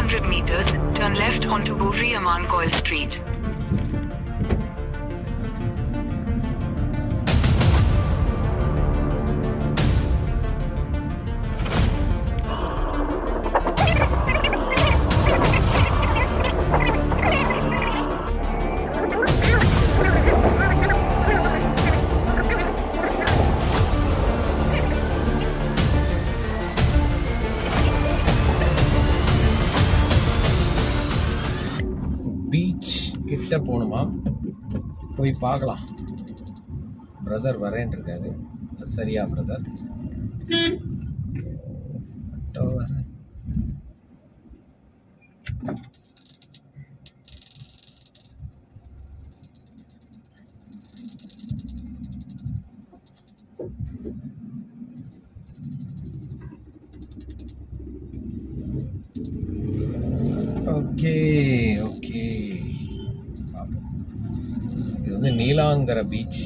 300 meters, turn left onto Govri Aman Coil Street. கிட்ட போகணுமா போய் பார்க்கலாம். பிரதர் வரேன் இருக்காரு. சரியா பிரதர் வரேன். ஓகே வந்து நீலாங்கர பீச்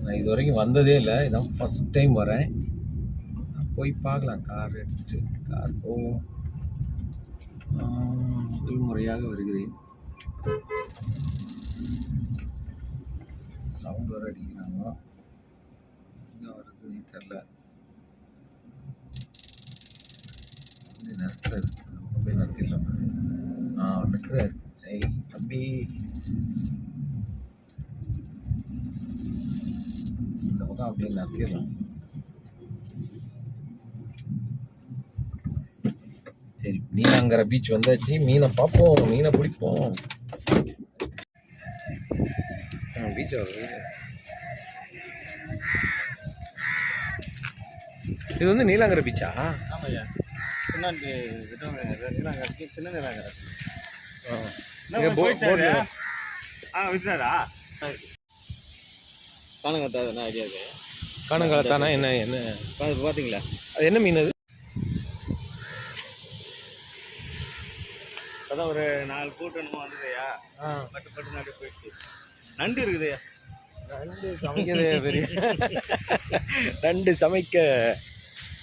நான் இது வரைக்கும் வந்ததே இல்லை. இதான் ஃபஸ்ட் டைம் வரேன். போய் பார்க்கலாம். கார் எடுத்துகிட்டு கார் போவோம் முதல் முறையாக வருகிறேன். சவுண்ட் வர அடிக்கிறாங்க எங்கே வருதுன்னு தெரில நிறுத்துறது. போய் நிறுத்திடலாமா? நான் நிற்கிறேன் ஐய் தம்பி. பக்கம் அப்படியே நிறுத்திடலாம் சரி மீனாங்கிற பீச் வந்தாச்சு. மீனை பார்ப்போம் மீனை பிடிப்போம். பீச் இது வந்து நீலாங்கரை பீச்சா ஆமாய்யா. சின்ன நீலாங்கரை இங்க போ- போட்ல ஆ வித்துறாரா காணங்கத்தா என்ன ஐடியா இருக்கு காணங்காலத்தானா என்ன என்ன? பா- பாத்தீங்களா? அது என்ன மீன் அது? அதான் ஒரு நாலு கூட்டம் என்னமோ வந்ததுயா? பட்டு பட்டு நாட்டு போயிடுச்சு. நண்டு இருக்குதுயா ரெண்டு சமைக்கிறது பெரிய ரெண்டு சமைக்க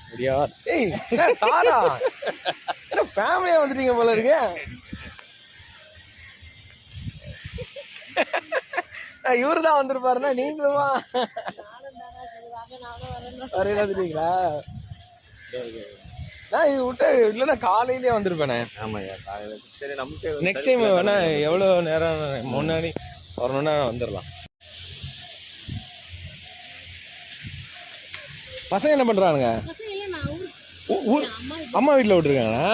முடியாது. ஏய் சாரா? என்ன ஃபேமிலியா வந்துட்டீங்க போல இருக்கு? இவரு தான் வந்திருப்பாருன்னா நீங்களுமா? வந்துட்டீங்களா நான் இது விட்டு இல்லைன்னா காலையிலேயே வந்திருப்பேனே. ஆமாய்யா காலையில. சரி நமக்கு நெக்ஸ்ட் டைம் வேணா எவ்வளோ நேரம் முன்னாடி வரணும்னா வந்துடலாம் பசங்க என்ன ஊர் அம்மா வீட்டில் விட்டுருக்காங்களா?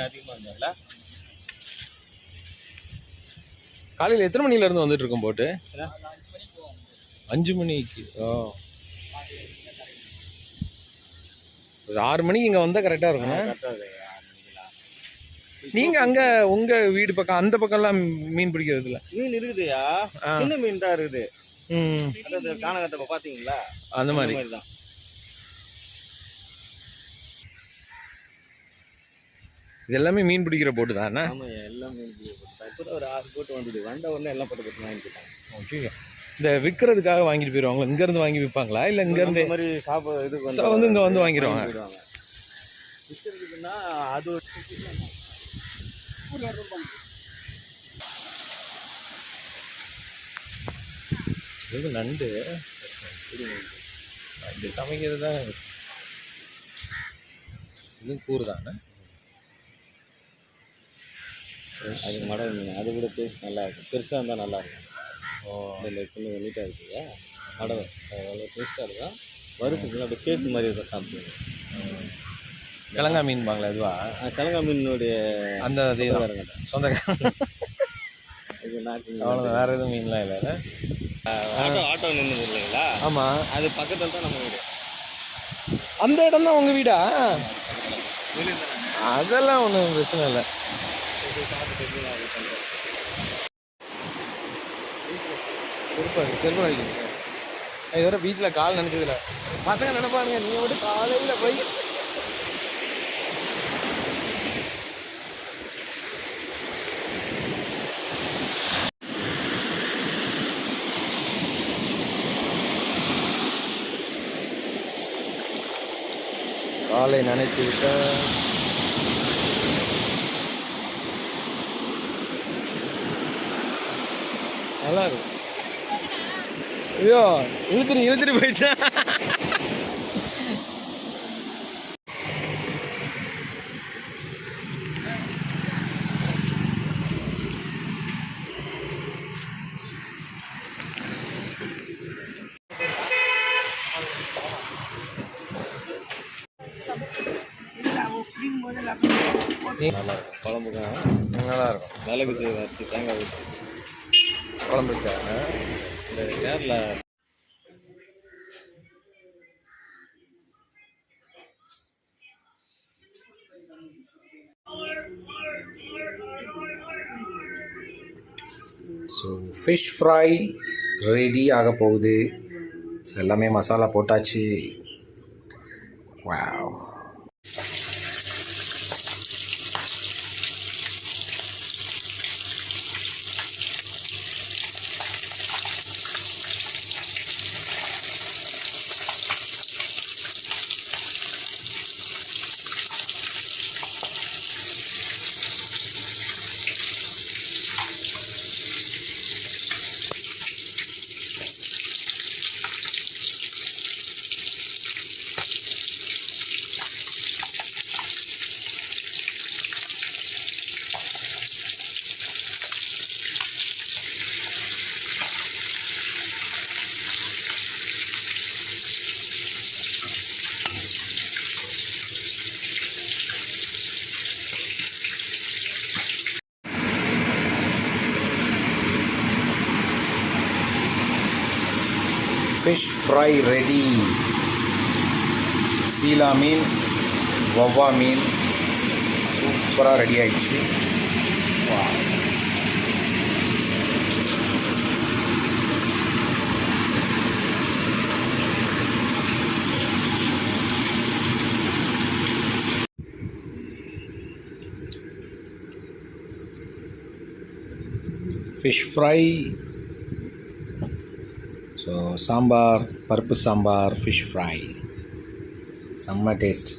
அதிகமாக இருந்தாங்களா காலையில் எத்தனை மணில இருந்து வந்துட்டு இருக்கோம் போட்டு அஞ்சு மணிக்கு. ஓ. ஒரு ஆறு மணிக்கு இங்கே வந்தால் கரெக்டாக இருக்கும்ண்ணா கரெக்டாக நீங்கள் அங்கே உங்கள் வீடு பக்கம் அந்த பக்கம்லாம் மீன் பிடிக்கிறது இல்லை மீன் இருக்குதுயா. சின்ன மீன் தான் இருக்குது. ம். அதாவது காணகத்தை பாத்தீங்களா? அந்த மாதிரி தான். இது எல்லாமே மீன் பிடிக்கிற போட்டு தானே? எல்லாம் மீன் பிடிக்கப்பட்டு இப்போ ஒரு ஆறு போட்டு வந்துட்டு வந்த உடனே எல்லாம் பட்டு பட்டு வாங்கிட்டாங்க ஓகே இந்த விற்கிறதுக்காக வாங்கிட்டு போயிடுவாங்க இங்கேருந்து வாங்கி விற்பாங்களா இல்லை இங்கேருந்து மாதிரி சாப்பிட இதுக்கு So, வந்து இங்க வந்து. வாங்கிடுவாங்க. அது இது நண்டு. நண்டு சமைக்கிறது தான் இதுவும் கூறு தானே அது மடல் மீன் அது கூட டேஸ்ட் நல்லா இருக்கும். பெருசாக இருந்தால் நல்லா இருக்கும். ஓ அதில் சின்ன நீட்டாக இருக்குல்ல? மடல் அவ்வளோ டேஸ்ட்டாக இருக்கும். வறுத்துக்கு அப்படியே கேக்கு மாதிரி இருக்கும் சாப்பிடுவோம் கிழங்கா மீன் பாங்களா இதுவா கிழங்கா மீனுடைய அந்த வேறுங்க சொந்த இது நாட்டு வேற எதுவும் மீன்லாம் இல்லை ஆட்டோ ஆட்டோ நின்று இல்லைங்களா? ஆமாம் அது பக்கத்தில் தான் நம்ம வீடு. அந்த இடம் தான் உங்கள் வீடா? அதெல்லாம் ஒன்றும் பிரச்சனை இல்லை. செருப்பாங்க செருப்பு அடிக்கணும். இதுவரை பீச்சில் கால் நினச்சதில்ல. பசங்க நினைப்பாருங்க நீ மட்டும் காலையில் போய் காலை நினைத்து விட்ட நல்லா இருக்கும். ஐயோ இழுத்துட்டு இழுத்துட்டு இருக்கும். குழம்புக்கும் நல்லா இருக்கும். மிளகு சீரகம் அரைச்சி தேங்காய் ஊற்றி குழம்பு வச்சா இந்த Kerala so fish fry ready ஆக போகுது. எல்லாமே மசாலா போட்டாச்சு. வாவ் ஃபிஷ் ஃப்ரை ரெடி சீலா மீன் வவ்வா மீன் சூப்பராக ரெடி ஆயிடுச்சு Wow. Fish fry so sambar பருப்பு சாம்பார் ஃபிஷ் ஃப்ரை செம்ம டேஸ்ட்